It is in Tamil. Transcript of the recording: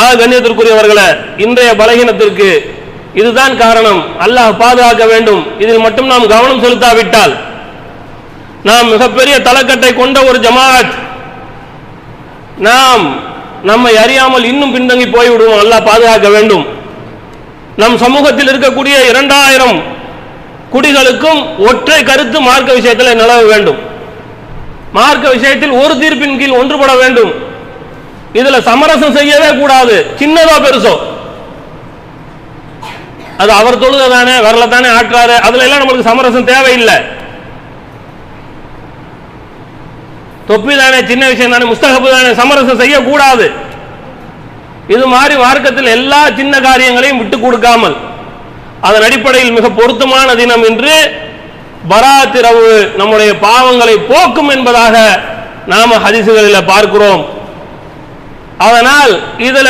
ஆக கண்ணியத்திற்குரியவர்களே இன்றைய பலகீனத்திற்கு இதுதான் காரணம். அல்லாஹ் பாதுகாக்க வேண்டும். இதில் மட்டும் நாம் கவனம் செலுத்தாவிட்டால் நாம் மிகப்பெரிய தலைக்கட்டை கொண்ட ஒரு ஜமாஅத் நாம் நம்மை அறியாமல் இன்னும் பின்தங்கி போய்விடுவோம். அல்லாஹ் பாதுகாக்க வேண்டும். நம் சமூகத்தில் இருக்கக்கூடிய இரண்டாயிரம் குடிகளுக்கும் ஒற்றை கருத்து மார்க்க விஷயத்தில் நிலவ வேண்டும். மார்க்க விஷயத்தில் ஒரு தீர்ப்பின் கீழ் ஒன்றுபட வேண்டும். இதுல சமரசம் செய்யவே கூடாது. சின்னதோ பெருசோ. அது அவர் தொழுத தானே வரல தானே ஆட்டுறாரு அதுல எல்லாம் நம்மளுக்கு சமரசம் தேவையில்லை. தொப்பி தானே சின்ன விஷயம் தானே முஸ்தகப்பு தானே சமரசம் செய்யக்கூடாது. இது மாதிரி மார்க்கத்தில் எல்லா சின்ன காரியங்களையும் விட்டு கொடுக்காமல் அதன் அடிப்படையில் மிக பொருத்தமான தினம் என்று பராத்திரவு நம்முடைய பாவங்களை போக்கும் என்பதாக நாம ஹதிசுகளில் பார்க்கிறோம். அதனால் இதுல